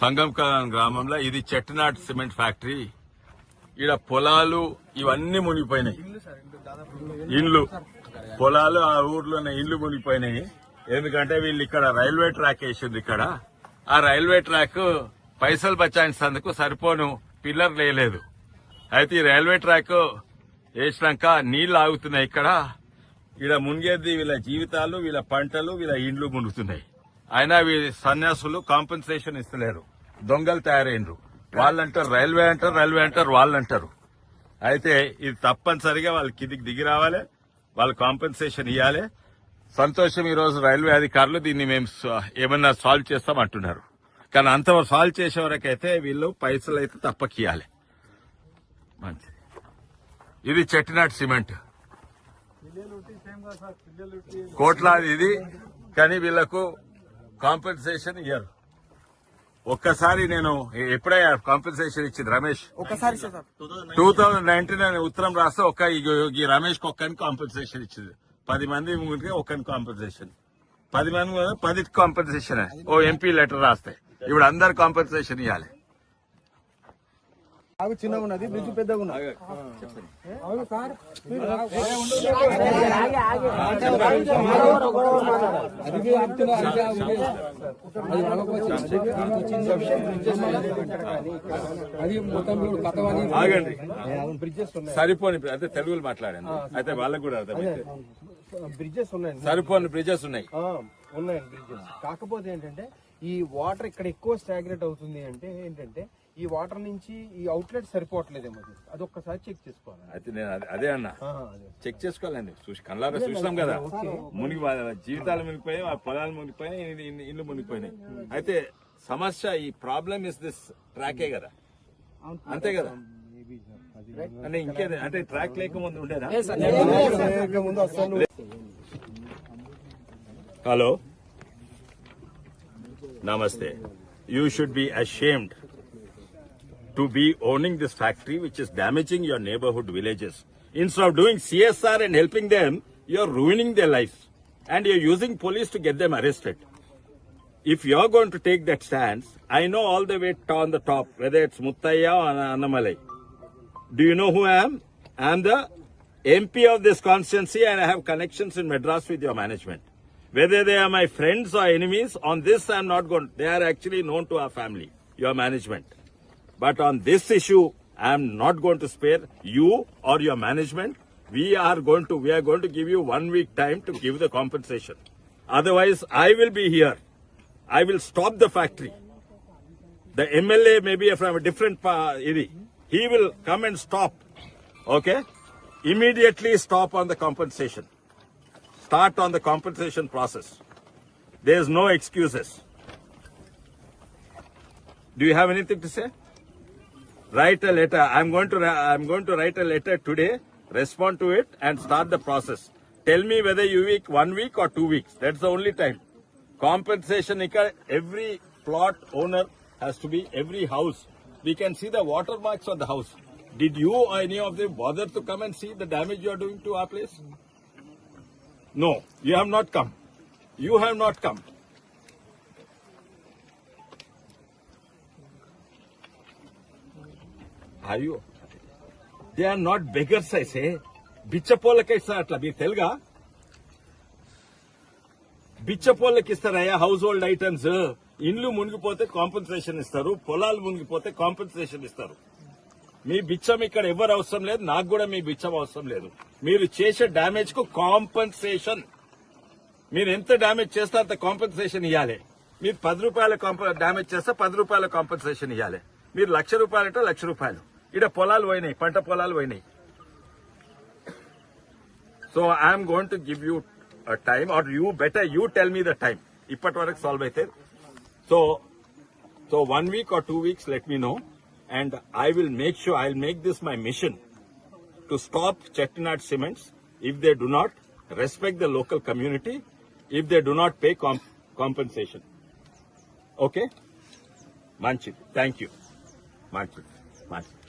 సంగంకలం గ్రామంలో ఇది చెట్నాట్ cement factory. ఈడ పొలాలు ఇవన్నీ మునిగిపోయినాయి. ఇండ్లు. పొలాలు ఆ ఊర్లోనే ఇండ్లు మునిగిపోయినాయి. ఎందుకంటే వీళ్ళు ఇక్కడ రైల్వే ట్రాక్ వేసింది ఇక్కడ. ఆ రైల్వే ట్రాక్ పైసలు బచాయించేందుకు సరిపోను పిల్లర్ లేలేదు అయితే ఈ రైల్వే ట్రాక్ వేసినాక నీళ్ళు ఆగుతున్నాయి ఇక్కడ. ఈడ మునిగేది వీళ్ళ జీవితాలు వీళ్ళ పంటలు వీళ్ళ ఇండ్లు మునుగుతున్నాయి. అయినా వీళ్ళ సన్యాసులు కాంపెన్సేషన్ ఇస్తలేరు. దొంగలు తయారైనరు వాళ్ళంటారు రైల్వే అంటారు రైల్వే అంటారు వాళ్ళు అంటారు అయితే ఇది తప్పనిసరిగా వాళ్ళు కిందికి దిగి రావాలి వాళ్ళు కాంపెన్సేషన్ ఇవ్వాలి సంతోషం ఈ రోజు రైల్వే అధికారులు దీన్ని మేము ఏమన్నా సాల్వ్ చేస్తాం అంటున్నారు. కానీ అంత సాల్వ్ చేసే వరకు అయితే వీళ్ళు పైసలు అయితే తప్పకియాలి మంచిది. ఇది చెట్టినాటి సిమెంట్. కోట్లాది ఇది. కానీ వీళ్ళకు కాంపెన్సేషన్ ఇయ్యరు ఒక్కసారి నేను ఎప్పుడే కాంపెన్సేషన్ ఇచ్చింది రమేష్? ఒకసారి సార్. టూ థౌజండ్ నైన్టీన్ అని ఉత్తరం రాస్తే ఒక్క ఈ- రమేష్ ఒక్కని కాంపెన్సేషన్ ఇచ్చింది. పది మంది ముందుకే ఒక్కని కాంపెన్సేషన్ పది మంది మీద పది కాంపెన్సేషన్ ఓ ఎంపీ లెటర్ రాస్తే. ఇప్పుడు అందరు కాంపెన్సేషన్ ఇవ్వాలి బాగా చిన్నగా ఉన్నది బ్రిడ్జ్ పెద్దగా ఉన్నది. అది మొత్తం ఆగండి. ఉన్నాయి సరిపోని అంటే తెలుగులో మాట్లాడాను అయితే వాళ్ళకు కూడా అర్థమైంది బ్రిడ్జెస్ ఉన్నాయండి. సరిపోని బ్రిడ్జెస్ ఉన్నాయి. ఉన్నాయండి బ్రిడ్జెస్. కాకపోతే ఏంటంటే ఈ వాటర్ ఇక్కడ ఎక్కువ స్టాగ్నేట్ అవుతుంది అంటే ఏంటంటే ఈ వాటర్ నుంచి ఈ అవుట్లెట్ సరిపోవట్లేదేమో అది. అది ఒక్కసారి చెక్ చేసుకోవాలి అయితే నేను అదే- అదే అన్నా చెక్ చేసుకోవాలండి చూసి కళ్ళారా చూసినాం కదా మునిగి జీవితాలు మునిగిపోయాయి ఆ పొలాలు మునిగిపోయినాయి ఇన్ని ఇల్లు మునిగిపోయినాయి అయితే సమస్య ఈ ప్రాబ్లమ్ ఇస్ దిస్ ట్రాకే కదా అంతే కదా అంటే ఇంకేదే అంటే ట్రాక్ లేకముందు ఉండేదా లేక ముందు అసలు hello Namaste. You should be ashamed to be owning this factory which is damaging your neighborhood villages. Instead of doing CSR and helping them, you're ruining their lives. And you're using police to get them arrested. If you're going to take that stance, I know all the way on the top, whether it's Muttaya or Annamalai. Do you know who I am? I'm the MP of this constituency and I have connections in Madras with your management. Whether they are my friends or enemies, on this I'm not going. They are actually known to our family, your management. But on this issue, I am not going to spare you or your management. We are going to we are going to give you one week time to give the compensation. Otherwise, I will be here. I will stop the factory. The MLA may be from a different area. He will come and stop. Okay? Immediately stop on the compensation start on the compensation process. There's no excuses. Do you have anything to say? Write a letter. I'm going to I'm going to write a letter today. Respond to it and start the process. Tell me whether you week one week or two weeks. That's the only time. Compensation every plot owner has to be every house. We can see the watermarks on the house. Did you or any of them bother to come and see the damage you are doing to our place? No, you have not come. You have not come. Are you? They are not beggars, I say. బిచ్చపోళ్ళకి ఇస్తారు అట్లా మీరు తెలుగా బిచ్చపోళ్ళకి ఇస్తారయ్యా household items ఇండ్లు మునిగిపోతే compensation ఇస్తారు పొలాలు మునిగిపోతే కాంపెన్సేషన్ ఇస్తారు మీ బిచ్చం ఇక్కడ ఎవరు అవసరం లేదు నాకు కూడా మీ బిచ్చం అవసరం లేదు మీరు చేసే డ్యామేజ్కు కాంపెన్సేషన్ మీరు ఎంత డ్యామేజ్ చేస్తే అంత కాంపెన్సేషన్ ఇవ్వాలి మీరు పది రూపాయల డ్యామేజ్ చేస్తే పది రూపాయల కాంపెన్సేషన్ ఇవ్వాలి మీరు లక్ష రూపాయలు అంటే లక్ష రూపాయలు. ఇక్కడ పొలాలు పోయినాయి పంట పొలాలు పోయినాయి. So I'm going to give you time or you better you tell me the time ఇప్పటి వరకు సాల్వ్ అయితే. So so one week or two weeks let me know and I will make sure I will make this my mission to stop Chettinad Cements if they do not respect the local community, if they do not pay comp- compensation. Okay? Manchit, thank you. Manchit, Manchit.